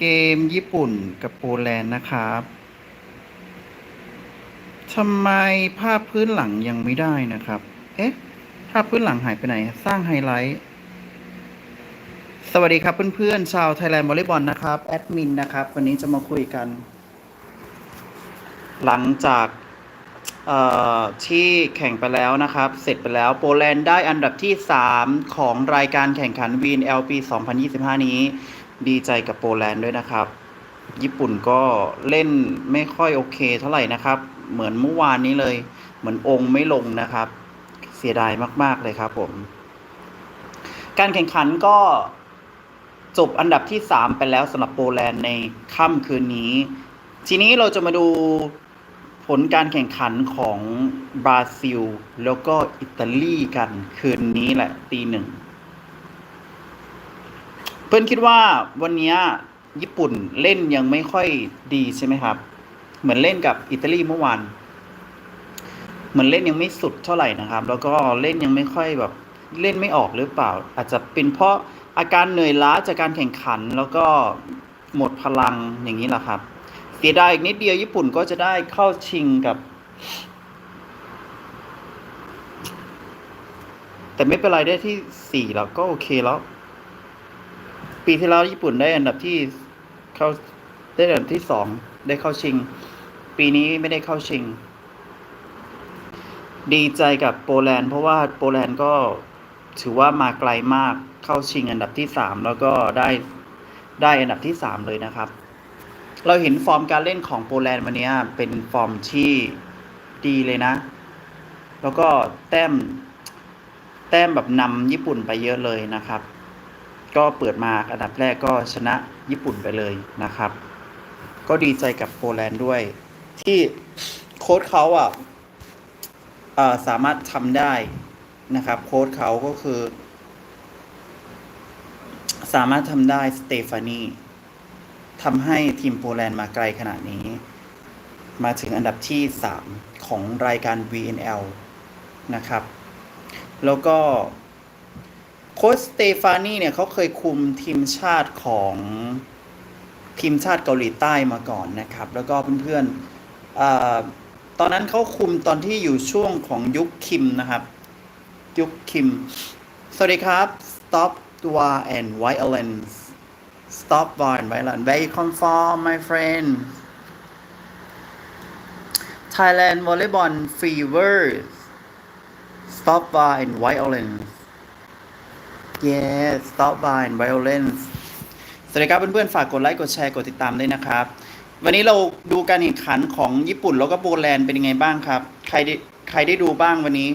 เกมญี่ปุ่นกับโปแลนด์นะครับทำไมภาพพื้นหลังยังไม่ได้นะครับ เอ๊ะ ภาพพื้นหลังหายไปไหน สร้างไฮไลท์ สวัสดีครับเพื่อนๆ ชาวไทยแลนด์วอลเลย์บอลนะครับ แอดมินนะครับ วันนี้จะมาคุยกัน หลังจากเอ่อที่แข่งไปแล้วนะครับ เสร็จไปแล้วโปแลนด์ได้อันดับที่ 3 ของรายการแข่งขันวีน LP 2025 นี้ ดีใจกับโปแลนด์ด้วยนะครับ ญี่ปุ่นก็เล่นไม่ค่อยโอเคเท่าไหร่นะครับ เหมือนเมื่อวานนี้เลย เหมือนองค์ไม่ลงนะครับ เสียดายมาก ๆ เลยครับผม การแข่งขันก็จบอันดับที่ 3 ไปแล้วสำหรับโปแลนด์ในค่ำคืนนี้ ทีนี้เราจะมาดูผลการแข่งขันของบราซิล แล้วก็อิตาลีกันคืนนี้แหละตีหนึ่ง เพื่อนคิดว่าวันนี้ญี่ปุ่นเล่นยังไม่ค่อยดีใช่ไหมครับ เหมือนเล่นกับอิตาลีเมื่อวานเหมือนเล่นยังไม่สุดเท่าไหร่นะครับ แล้วก็เล่นยังไม่ค่อยแบบเล่นไม่ออกหรือเปล่า อาจจะเป็นเพราะอาการเหนื่อยล้าจากการแข่งขันแล้วก็หมดพลังอย่างนี้แหละครับเสียดายอีกนิดเดียวญี่ปุ่นก็จะได้เข้าชิงกับ แต่ไม่เป็นไรได้ที่สี่แล้วก็โอเคแล้ว ปีที่แล้วญี่ปุ่นได้อันดับที่เข้าได้อันดับที่สองได้เข้าชิง ปีนี้ไม่ได้เข้าชิง ดีใจกับโปแลนด์เพราะว่าโปแลนด์ก็ถือว่ามาไกลมากเข้าชิงอันดับที่สามแล้วก็ได้ได้อันดับที่สามเลยนะครับ เราเห็นฟอร์มการเล่นของโปแลนด์วันนี้เป็นฟอร์มที่ดีเลยนะ แล้วก็แต้มแต้มแบบนำญี่ปุ่นไปเยอะเลยนะครับ ก็เปิดมาอันดับแรกก็ชนะญี่ปุ่นไปเลยนะครับ ก็ดีใจกับโปแลนด์ด้วย ที่โค้ชเขาอะสามารถทำได้นะครับ โค้ชเขาก็คือ สามารถทำได้สเตฟานีทำให้ทีมโปแลนด์มาไกลขนาดนี้ มาถึงอันดับที่ 3 ของรายการ VNL นะครับ แล้วก็ โค้ชสเตฟานีเนี่ยเขาเคยคุมทีมชาติของทีมชาติเกาหลีใต้มาก่อนนะครับ แล้วก็เพื่อนๆเออตอนนั้นเขาคุมตอนที่อยู่ช่วงของยุคคิมนะครับ ยุคคิม สวัสดีครับ Stop War and Violence Stop War and Violence Where you come from my friend Thailand Volleyball Fever Stop War and Violence Yes Stop War and Violence สวัสดีครับเพื่อนๆ ฝากกดไลค์ กดแชร์ กดติดตามด้วยนะครับ วันนี้เราดูการแข่งขันของญี่ปุ่นแล้วก็โปแลนด์เป็นยังไงบ้างครับ ใครได้ใครได้ดูบ้างวันนี้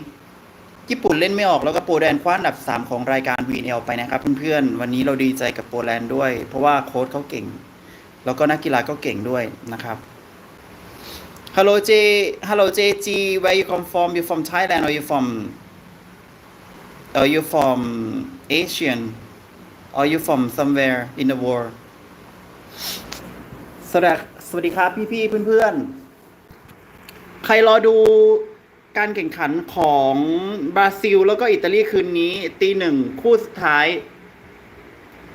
ญี่ปุ่นเล่นไม่ออกแล้วก็โปแลนด์คว้าอันดับ 3 ของรายการ VNL ไปนะครับเพื่อนๆ วันนี้เราดีใจกับโปแลนด์ด้วย เพราะว่าโค้ชเขาเก่ง แล้วก็นักกีฬาก็เก่งด้วยนะครับ Hello J Hello JG where you come from you from Thailand or you from or you from Asian or you from somewhere in the world สวัสดีสวัสดีครับพี่ๆเพื่อนๆ ใครรอดูการแข่งขันของบราซิล แล้วก็อิตาลีคืนนี้ ตีหนึ่งคู่สุดท้าย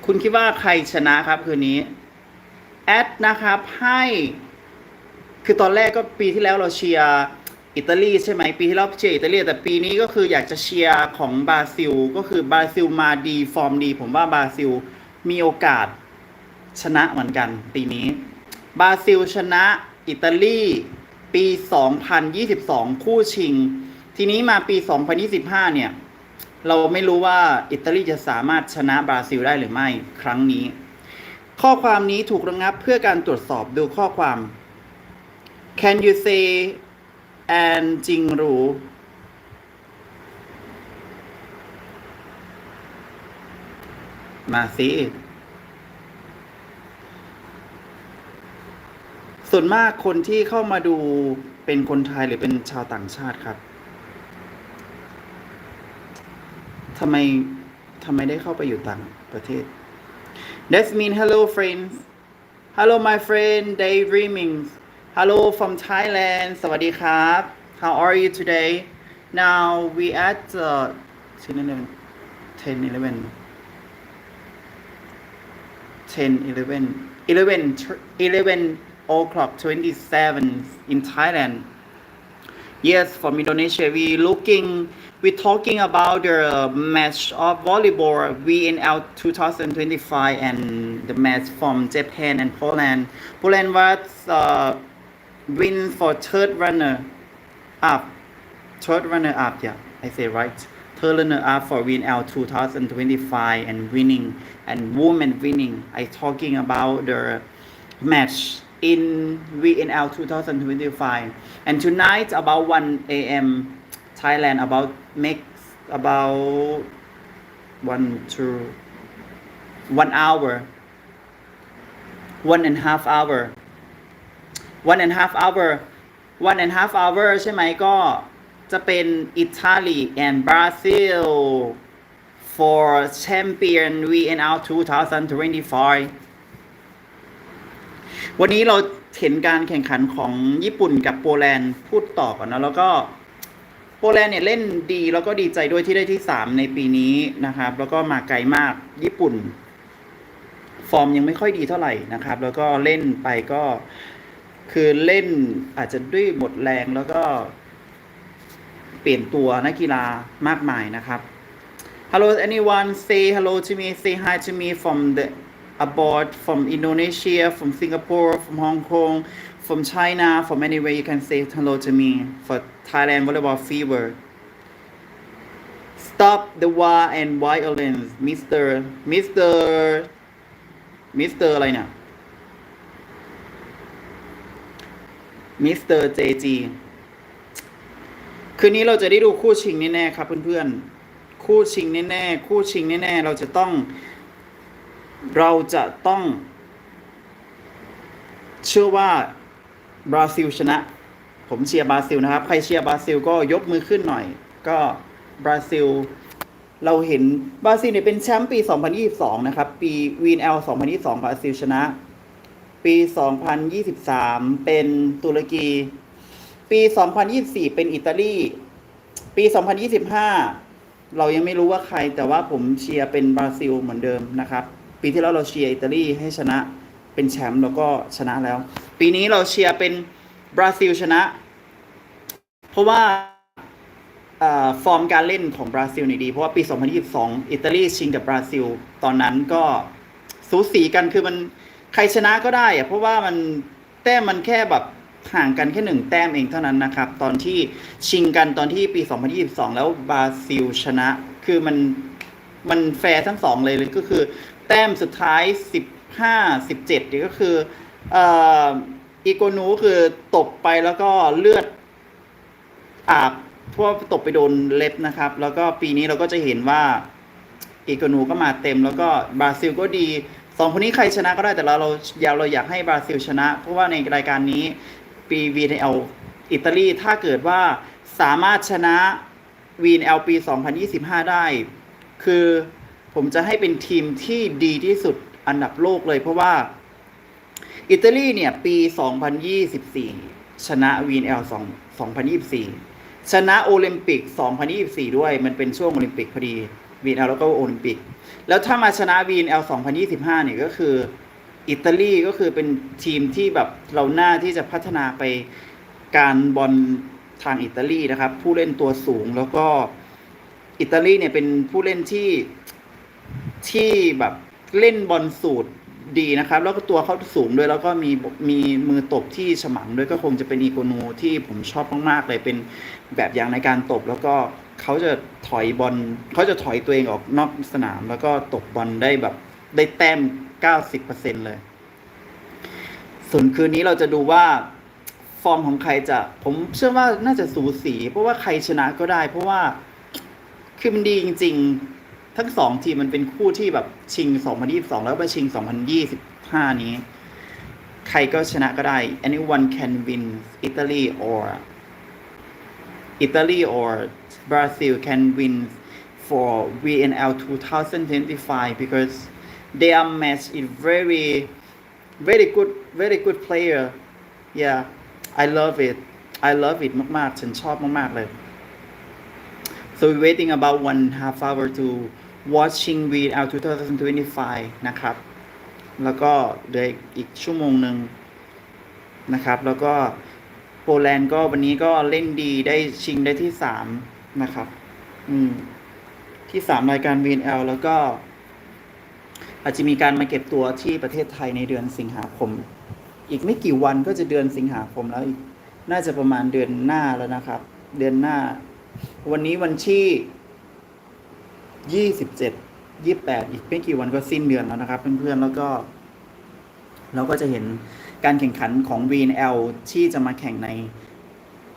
คุณคิดว่าใครชนะครับคืนนี้ แอดนะครับให้ คือตอนแรกก็ปีที่แล้วเราเชียร์ อิตาลีใช่ไหมปีที่แล้วเชียร์อิตาลีแต่ปีนี้ก็คืออยากจะเชียร์ของบราซิล ก็คือบราซิลมาดีฟอร์มดี ผมว่าบราซิลมีโอกาสชนะเหมือนกัน ปีนี้บราซิลชนะอิตาลีปี 2022 คู่ชิง ทีนี้มาปี 2025 เนี่ย เราไม่รู้ว่าอิตาลีจะสามารถชนะบราซิลได้หรือไม่ครั้งนี้ ข้อความนี้ถูกระงับเพื่อการตรวจสอบดูข้อความ Can you say and จริงรู้มาสิส่วนมากคนที่เข้ามาดูเป็นคนไทยหรือเป็นชาวต่างชาติครับทำไมทำไมได้เข้าไปอยู่ต่างประเทศ That's mean hello friends Hello my friend daydreaming Hello from Thailand สวัสดีครับ How are you today Now we at uh, 10 11 10 11 10 11 11 tr- 11 o'clock 27 in Thailand. Yes, from Indonesia, we looking, we talking about the match of volleyball VNL 2025 and the match from Japan and Poland. Poland was uh, win for third runner up, third runner up. Yeah, I say right. Third runner up for VNL 2025 and winning and women winning. I talking about the match in VNL 2025 and tonight about 1 a.m. Thailand about make about one to one hour one and a half hour one and half hour one and half hour ใช่ไหมก็จะเป็นอิตาลี and Brazil for champion VNL 2025 วันนี้เราเห็นการแข่งขันของญี่ปุ่นกับโปแลนด์พูดต่อก่อนนะแล้วก็โปแลนด์เนี่ยเล่นดีแล้วก็ดีใจด้วยที่ได้ที่ 3 ในปีนี้นะครับ แล้วก็มาไกลมากญี่ปุ่น ฟอร์มยังไม่ค่อยดีเท่าไหร่นะครับ แล้วก็เล่นไปก็ คือเล่นอาจจะด้วยหมดแรงแล้วก็ เปลี่ยนตัวนักกีฬามากมายนะครับ Hello anyone say hello to me say hi to me from the abroad from Indonesia from Singapore from Hong Kong from China from anywhere you can say hello to me for Thailand volleyball fever stop the war and violence Mr. Mr. Mr. อะไรเนี่ย Mr. JG คืนนี้เราจะได้ดูคู่ชิงแน่ๆครับเพื่อนๆ คู่ชิงแน่ๆ คู่ชิงแน่ๆ เราจะต้อง เราจะต้อง เชื่อว่าบราซิลชนะ ผมเชียร์บราซิลนะครับ ใครเชียร์บราซิลก็ยกมือขึ้นหน่อย ก็บราซิล เราเห็นบราซิลเนี่ยเป็นแชมป์ปี 2022 นะครับ ปีวีนเอล2022 บราซิลชนะ ปี 2023 เป็นตุรกี ปี 2024 เป็นอิตาลี ปี 2025 เรายังไม่รู้ว่าใคร แต่ว่าผมเชียร์เป็นบราซิลเหมือนเดิมนะครับ ปีที่แล้วเราเชียร์อิตาลีให้ชนะเป็นแชมป์แล้วก็ชนะแล้ว ปีนี้เราเชียร์เป็นบราซิลชนะ เพราะว่าฟอร์มการเล่นของบราซิลนี่ดี เพราะว่าปี 2022 อิตาลีชิงกับบราซิล ตอนนั้นก็สูสีกันคือมัน ใครชนะก็ได้อะเพราะว่ามันแต้มมันแค่แบบห่างกันแค่หนึ่งแต้มเองเท่านั้นนะครับ ตอนที่ชิงกันตอนที่ปี 2022 แล้วบราซิลชนะ คือมันมันแฟร์ทั้งสองเลยเลยก็คือ แต้มสุดท้าย 15 17นี่ก็คืออีโกนูคือตบไปแล้วก็เลือดอาบเพราะวตกไปโดนเล็บนะครับ แล้วก็ปีนี้เราก็จะเห็นว่าอีโกนูก็มาเต็มแล้วก็บราซิลก็ดี สองคนนี้ใครชนะก็ได้แต่เราเราอยากเราอยากให้บราซิลชนะ เพราะว่าในรายการนี้ปี VNL อิตาลีถ้าเกิดว่าสามารถชนะ VNL ปี 2025 ได้ คือผมจะให้เป็นทีมที่ดีที่สุดอันดับโลกเลย เพราะว่า อิตาลีเนี่ย ปี 2024 ชนะ VNL 2 2024 ชนะโอลิมปิก 2024 ด้วยมันเป็นช่วงโอลิมปิกพอดี VNL แล้วก็โอลิมปิก แล้วถ้ามาชนะ VNL 2025เนี่ยก็คืออิตาลีก็คือเป็นทีมที่แบบเราหน้าที่จะพัฒนาไปการบอลทางอิตาลีนะครับ ผู้เล่นตัวสูงแล้วก็อิตาลีเนี่ยเป็นผู้เล่นที่ที่แบบเล่นบอลสูตรดีนะครับ แล้วก็ตัวเขาสูงด้วยแล้วก็มีมีมือตบที่ฉมังด้วยก็คงจะเป็นอีโกนูที่ผมชอบมากๆเลยเป็นแบบอย่างในการตบแล้วก็ เขาจะถอยบอลเขาจะถอยตัวเองออกนอกสนาม แล้วก็ตบบอลได้แบบได้แต้ม 90%เลย ส่วนคืนนี้เราจะดูว่าฟอร์มของใครจะ ผมเชื่อว่าน่าจะสูสี เพราะว่าใครชนะก็ได้ เพราะว่าคือมันดีจริง ๆ ทั้งสองทีมมันเป็นคู่ที่แบบชิง 2022 แล้วมาชิง 2025 นี้ ใครก็ชนะก็ได้ anyone can win Italy or Italy or Brazil can win for VNL 2025 because their match is very very good very good player yeah I love it I love it มาก ๆ ฉันชอบมาก ๆ เลย so we're waiting about one half hour to watching VNL 2025 นะครับ แล้วก็เหลืออีกชั่วโมงหนึ่งนะครับ แล้วก็โปแลนด์ก็วันนี้ก็เล่นดีได้ชิงได้ที่สาม นะครับ อืม ที่สามรายการ VNL แล้วก็อาจจะมีการมาเก็บตัวที่ประเทศไทยในเดือนสิงหาคม อีกไม่กี่วันก็จะเดือนสิงหาคมแล้วอีกน่าจะประมาณเดือนหน้าแล้วนะครับ เดือนหน้า วันนี้วันที่ยี่สิบเจ็ดยี่แปดอีกไม่กี่วันก็สิ้นเดือนแล้วนะครับ เพื่อนๆแล้วก็ เราก็จะเห็นการแข่งขันของ VNL ที่จะมาแข่งใน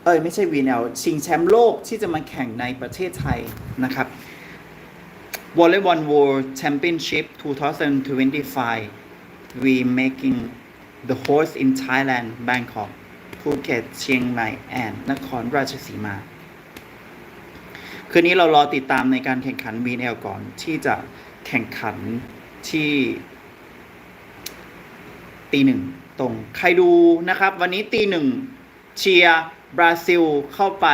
เอ้ยไม่ใช่ VNL ชิงแชมป์โลกที่จะมาแข่งในประเทศไทยนะครับ Volleyball World Championship 2025 we making the host in Thailand Bangkok ภูเก็ตเชียงใหม่แอนนครราชสีมา คืนนี้เรารอติดตามในการแข่งขัน VNL ก่อนที่จะแข่งขันที่ตีหนึ่งตรง ใครดูนะครับ วันนี้ตีหนึ่งเชียร์ บราซิลเข้าไป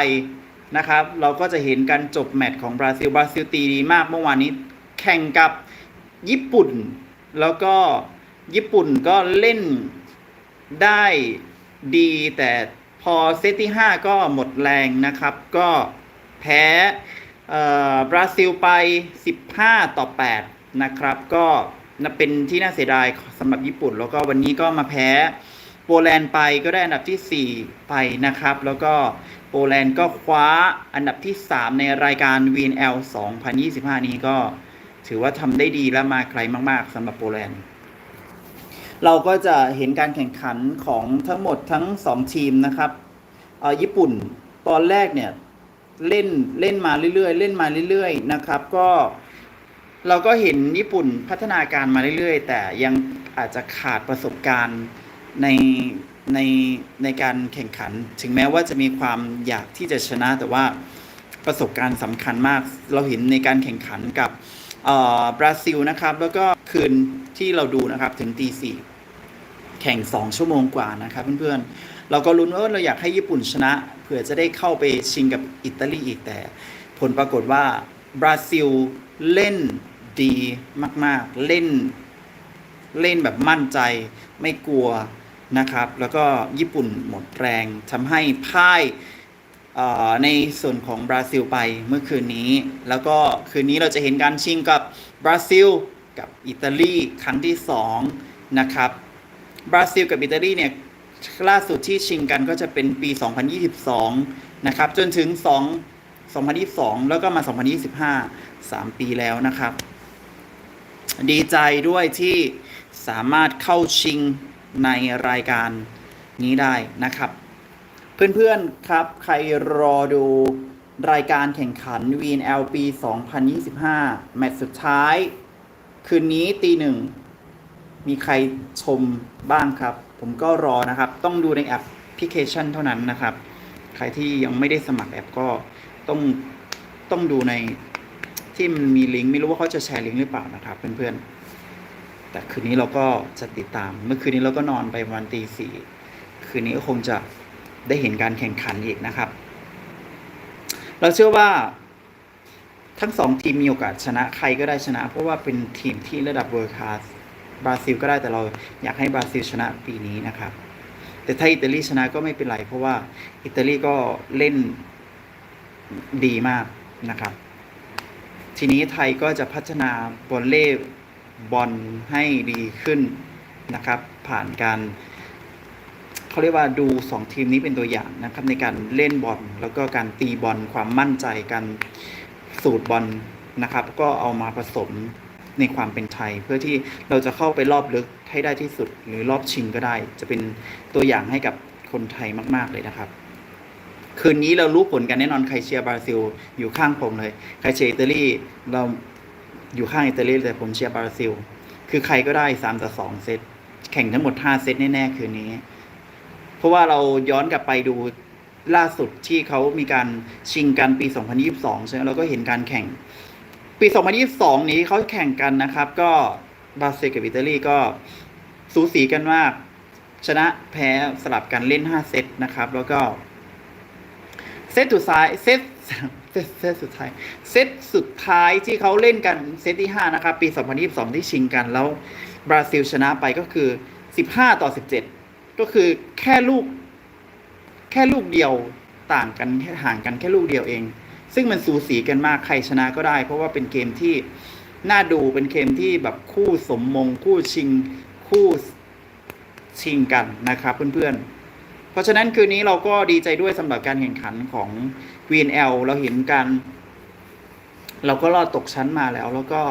นะครับ เราก็จะเห็นการจบแมตช์ของบราซิล บราซิลตีดีมากเมื่อวานนี้แข่งกับญี่ปุ่น แล้วก็ญี่ปุ่นก็เล่นได้ดีแต่พอเซตที่ 5 ก็หมดแรงนะครับ ก็แพ้บราซิลไป 15 ต่อ 8 นะครับ ก็เป็นที่น่าเสียดายสำหรับญี่ปุ่น แล้วก็วันนี้ก็มาแพ้ โปแลนด์ไปก็ได้อันดับที่ 4 ไปนะครับ แล้วก็โปแลนด์ก็คว้าอันดับที่ 3 ในรายการ VNL 2025 นี้ก็ถือว่าทำได้ดีและมาไกลมาก ๆสำหรับโปแลนด์ เราก็จะเห็นการแข่งขันของทั้งหมดทั้ง 2 ทีมนะครับเอ่อญี่ปุ่นตอนแรกเนี่ยเล่นเล่นมาเรื่อยๆ เล่นมาเรื่อยๆนะครับก็เราก็เห็นญี่ปุ่นพัฒนาการมาเรื่อยๆ แต่ยังอาจจะขาดประสบการณ์ ในในในการแข่งขัน ถึงแม้ว่าจะมีความอยากที่จะชนะ แต่ว่าประสบการณ์สำคัญมาก เราเห็นในการแข่งขันกับอ่อบราซิลนะครับ แล้วก็คืนที่เราดูนะครับถึงตีสี่แข่ง 2 ชั่วโมงกว่านะครับเพื่อนๆ เราก็ลุ้นว่าเราอยากให้ญี่ปุ่นชนะ เผื่อจะได้เข้าไปชิงกับอิตาลีอีกแต่ ผลปรากฏว่าบราซิลเล่นดีมากๆ เล่นเล่นแบบมั่นใจ ไม่กลัว นะครับ แล้วก็ญี่ปุ่นหมดแรงทำให้พ่ายในส่วนของบราซิลไปเมื่อคืนนี้ แล้วก็คืนนี้เราจะเห็นการชิงกับบราซิลกับอิตาลีครั้งที่2นะครับบราซิลกับอิตาลีเนี่ยล่าสุดที่ชิงกันก็จะเป็นปี 2022 นะครับจนถึง 2 2022 แล้วก็มา 2025 3 ปีแล้วนะครับ ดีใจด้วยที่สามารถเข้าชิง ในรายการนี้ได้นะครับ เพื่อนๆครับ ใครรอดูรายการแข่งขัน VNL ปี2025 แมตช์สุดท้าย คืนนี้ตีหนึ่ง มีใครชมบ้างครับ ผมก็รอนะครับ ต้องดูในแอปพลิเคชันเท่านั้นนะครับ ใครที่ยังไม่ได้สมัครแอปก็ต้องต้องดูในที่มันมีลิงก์ไม่รู้ว่าเขาจะแชร์ลิงก์หรือเปล่านะครับเพื่อนๆ แต่คืนนี้เราก็จะติดตาม เมื่อคืนนี้เราก็นอนไปประมาณตีสี่คืนนี้ก็คงจะได้เห็นการแข่งขันอีกนะครับ เราเชื่อว่าทั้งสองทีมมีโอกาสชนะใครก็ได้ชนะ เพราะว่าเป็นทีมที่ระดับเวิร์คลาสบราซิลก็ได้แต่เราอยากให้บราซิลชนะปีนี้นะครับ แต่ถ้าอิตาลีชนะก็ไม่เป็นไร เพราะว่าอิตาลีก็เล่นดีมากนะครับ ทีนี้ไทยก็จะพัฒนาบอลเล่ บอลให้ดีขึ้นนะครับ ผ่านการเขาเรียกว่าดูสองทีมนี้เป็นตัวอย่างนะครับ ในการเล่นบอลแล้วก็การตีบอลความมั่นใจการสูตรบอลนะครับ ก็เอามาผสมในความเป็นไทย เพื่อที่เราจะเข้าไปรอบลึกให้ได้ที่สุด หรือรอบชิงก็ได้ จะเป็นตัวอย่างให้กับคนไทยมาก ๆเลยนะครับ คืนนี้เรารู้ผลกันแน่นอนใครเชียร์บราซิล อยู่ข้างผมเลย ใครเชียร์อิตาลีเรา อยู่ข้างอิตาลีแต่ผมเชียร์บราซิล คือใครก็ได้สามต่อสองเซต แข่งทั้งหมดห้าเซตแน่ๆคืนนี้ เพราะว่าเราย้อนกลับไปดูล่าสุดที่เขามีการชิงกันปี 2022 ใช่ไหมเราก็เห็นการแข่ง ปี 2022 นี้เขาแข่งกันนะครับ ก็บราซิลกับอิตาลีก็สูสีกันมาก ชนะแพ้สลับกันเล่น 5 เซตนะครับ แล้วก็ เซตสุดท้ายเซต เซตเซตสุดท้าย เซตสุดท้ายที่เขาเล่นกันเซตที่ 5 นะครับ ปี 2022 ที่ชิงกันแล้วบราซิลชนะไปก็คือ 15 ต่อ 17 ก็คือแค่ลูก แค่ลูกเดียวต่างกันแค่ห่างกันแค่ลูกเดียวเอง ซึ่งมันสูสีกันมากใครชนะก็ได้ เพราะว่าเป็นเกมที่น่าดูเป็นเกมที่แบบคู่สมมงคู่ชิงคู่ชิงกันนะครับเพื่อนๆ ราะฉะนั้นคืนนี้เราก็ดีใจด้วยสำหรับการแข่งขันของ VNL เราเห็นกันเราก็รอดตกชั้นมาแล้ว แล้วก็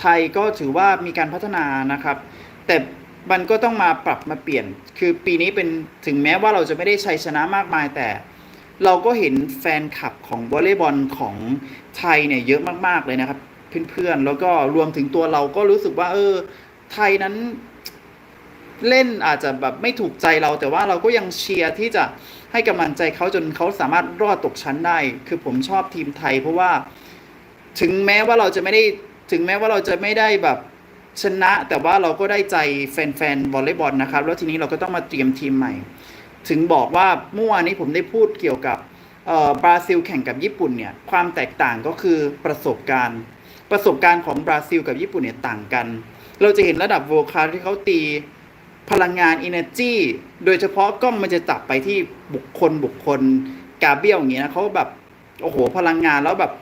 ไทยก็ถือว่ามีการพัฒนานะครับ แต่มันก็ต้องมาปรับมาเปลี่ยน คือปีนี้เป็นถึงแม้ว่าเราจะไม่ได้ชัยชนะมากมายแต่ เราก็เห็นแฟนคลับของวอลเลย์บอลของไทยเนี่ยเยอะมากๆเลยนะครับ เพื่อนๆแล้วก็รวมถึงตัวเราก็รู้สึกว่า เออ ไทยนั้น เล่นอาจจะแบบไม่ถูกใจเรา แต่ว่าเราก็ยังเชียร์ที่จะให้กำลังใจเขาจนเขาสามารถรอดตกชั้นได้ คือผมชอบทีมไทย เพราะว่าถึงแม้ว่าเราจะไม่ได้ถึงแม้ว่าเราจะไม่ได้แบบชนะ แต่ว่าเราก็ได้ใจแฟนๆวอลเลย์บอลนะครับ แล้วทีนี้เราก็ต้องมาเตรียมทีมใหม่ ถึงบอกว่าเมื่อวานนี้ผมได้พูดเกี่ยวกับอ่อบราซิลแข่งกับญี่ปุ่นเนี่ยความแตกต่างก็คือประสบการณ์ ประสบการณ์ของบราซิลกับญี่ปุ่นเนี่ยต่างกัน เราจะเห็นระดับโวคาที่เขาตี พลังงาน energy โดยเฉพาะกล้องมันจะจับไปที่บุคคลบุคคลกาเบียลอย่างเงี้ยนะเขาแบบโอ้โหพลังงานแล้วแบบ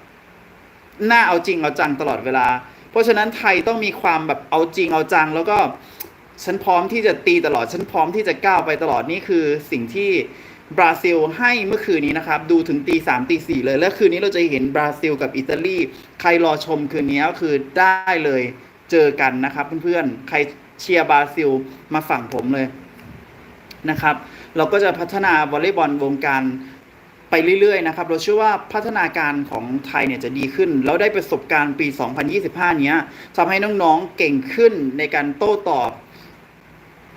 น่าเอาจริงเอาจังตลอดเวลา เพราะฉะนั้นไทยต้องมีความแบบเอาจริงเอาจัง แล้วก็ฉันพร้อมที่จะตีตลอดฉันพร้อมที่จะก้าวไปตลอดนี่คือสิ่งที่บราซิลให้เมื่อคืนนี้นะครับ ดูถึงตีสามตีสี่เลย แล้วคืนนี้เราจะเห็นบราซิลกับอิตาลี ใครรอชมคืนนี้ก็คือได้เลยเจอกันนะครับเพื่อนๆใคร เชียร์บราซิลมาฝั่งผมเลยนะครับ เราก็จะพัฒนาวอลเลย์บอลวงการไปเรื่อยๆนะครับ เราเชื่อว่าพัฒนาการของไทยเนี่ยจะดีขึ้น แล้วได้ประสบการณ์ปี 2025 เนี้ยทำให้น้องๆเก่งขึ้นในการโต้ตอบ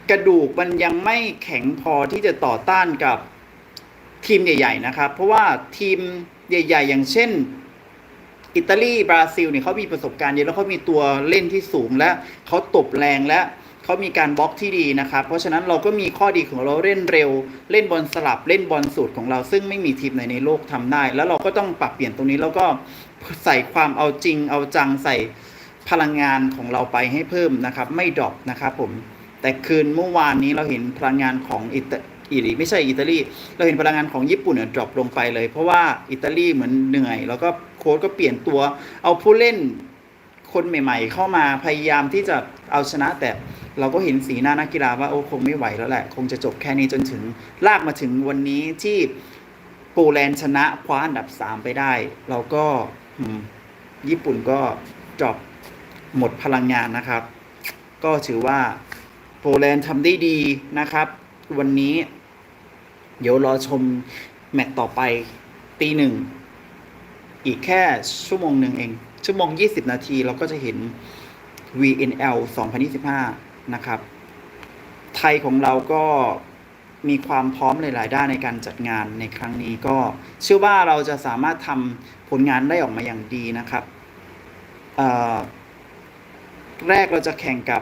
กระดูกมันยังไม่แข็งพอที่จะต่อต้านกับทีมใหญ่ ๆ นะครับ เพราะว่าทีมใหญ่ ๆ อย่างเช่น อิตาลีบราซิลเนี่ยเขามีประสบการณ์เยอะแล้วเขามีตัวเล่นที่สูงและเขาตบแรงและเขามีการบล็อกที่ดีนะครับ เพราะฉะนั้นเราก็มีข้อดีของเราเล่นเร็ว เล่นบอลสลับเล่นบอลสูตรของเรา ซึ่งไม่มีทีมไหนในโลกทำได้ แล้วเราก็ต้องปรับเปลี่ยนตรงนี้แล้วก็ใส่ความเอาจริง เอาจังใส่พลังงานของเราไปให้เพิ่มนะครับ ไม่ดรอปนะครับผมแต่คืนเมื่อวานนี้เราเห็นพลังงานของอิตาอิลีไม่ใช่อิตาลี เราเห็นพลังงานของญี่ปุ่นเนี่ยดรอปลงไปเลย เพราะว่าอิตาลีเหมือนเหนื่อย แล้วก็ โค้ชก็เปลี่ยนตัว เอาผู้เล่นคนใหม่ ๆ เข้ามาพยายามที่จะเอาชนะ แต่เราก็เห็นสีหน้านักกีฬาว่าโอ้คงไม่ไหวแล้วแหละ คงจะจบแค่นี้จนถึงลากมาถึงวันนี้ที่โปแลนด์ชนะคว้าอันดับ 3 ไปได้ เราก็ญี่ปุ่นก็จบหมดพลังงานนะครับ ก็ถือว่าโปแลนด์ทำได้ดีนะครับ วันนี้ เดี๋ยวรอชมแมตต์ต่อไปตีหนึ่ง อีกแค่ชั่วโมงหนึ่งเอง ชั่วโมง 20 นาทีเราก็จะเห็น VNL 2025 นะครับ ไทยของเราก็มีความพร้อมหลาย ๆ ด้านในการจัดงานในครั้งนี้ก็เชื่อว่าเราจะสามารถทำผลงานได้ออกมาอย่างดีนะครับ แรกเราจะแข่งกับ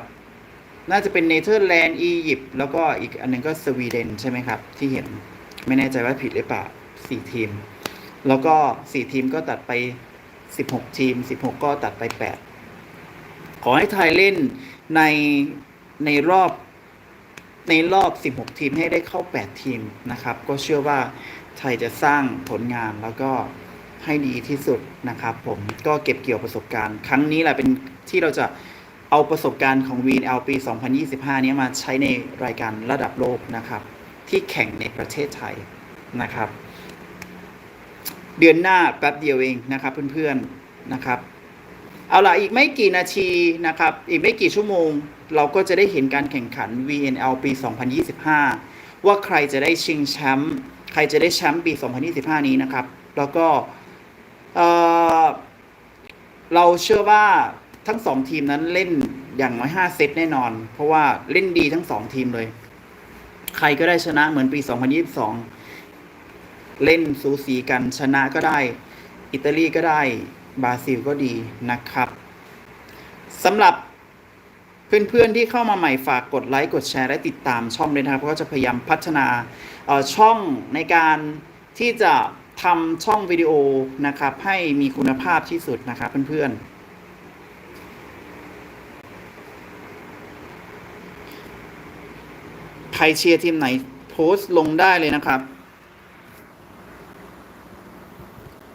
น่าจะเป็นเนเธอร์แลนด์อียิปต์แล้วก็อีกอันหนึงก็สวีเดนใช่ไหมครับ ที่เห็นไม่แน่ใจว่าผิดหรือเปล่าสี่ทีม แล้วก็สี่ทีมก็ตัดไปสิบหกทีมสิบหกก็ตัดไปแปดขอให้ไทยเล่นในในรอบในรอบสิบหกทีมให้ได้เข้าแปดทีมนะครับ ก็เชื่อว่าไทยจะสร้างผลงานแล้วก็ให้ดีที่สุดนะครับ ผมก็เก็บเกี่ยวประสบการณ์ ครั้งนี้แหละเป็นที่เราจะเอาประสบการณ์ของ VNL ปี 2025 นี้มาใช้ในรายการระดับโลกนะครับ ที่แข่งในประเทศไทยนะครับ เดือนหน้าแป๊บเดียวเองนะครับเพื่อนๆนะครับเอาล่ะอีกไม่กี่นาทีนะครับ อีกไม่กี่ชั่วโมง เราก็จะได้เห็นการแข่งขัน VNL ปี 2025 ว่าใครจะได้ชิงแชมป์ใครจะได้แชมป์ปี 2025 นี้นะครับ แล้วก็เเราเชื่อว่าทั้งสองทีมนั้นเล่นอย่างน้อย5เซตแน่นอน เพราะว่าเล่นดีทั้งสองทีมเลย ใครก็ได้ชนะเหมือนปี 2022 เล่นสูสีกันชนะก็ได้ อิตาลีก็ได้บราซิลก็ดีนะครับสำหรับเพื่อนๆที่เข้ามาใหม่ฝากกดไลค์กดแชร์และติดตามช่องด้วยนะครับเพราะว่าจะพยายามพัฒนาช่องในการที่จะทำช่องวิดีโอนะครับ ให้มีคุณภาพที่สุดนะครับเพื่อนๆใครเชียร์ทีมไหนโพสต์ลงได้เลยนะครับ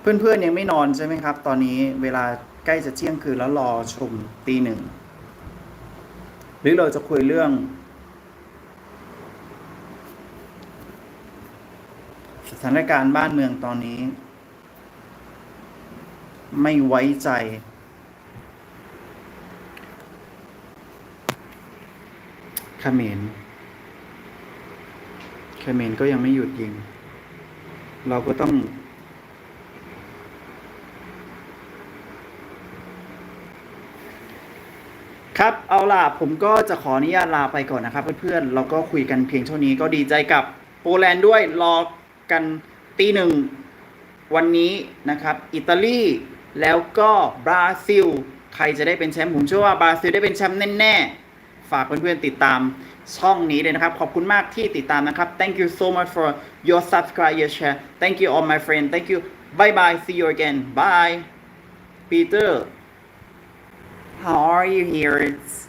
เพื่อนๆยังไม่นอนใช่ไหมครับ ตอนนี้เวลาใกล้จะเที่ยงคืนแล้วรอชมตีหนึ่งหรือเราจะคุยเรื่อง สถานการณ์บ้านเมืองตอนนี้ ไม่ไว้ใจเขมรเขมรก็ยังไม่หยุดยิง เราก็ต้อง ครับเอาล่ะผมก็จะขออนุญาตลาไปก่อนนะครับเพื่อนๆเราก็คุยกันเพียงเท่านี้ก็ดีใจกับโปแลนด์ด้วยรอกันตีหนึ่งวันนี้นะครับ อิตาลีแล้วก็บราซิล ใครจะได้เป็นแชมป์ผมเชื่อว่าบราซิลได้เป็นแชมป์แน่ๆ ฝากเพื่อนๆติดตามช่องนี้เลยนะครับ ขอบคุณมากที่ติดตามนะครับ thank you so much for your subscribe your share thank you all my friend thank you bye bye see you again bye Peter how are you here it's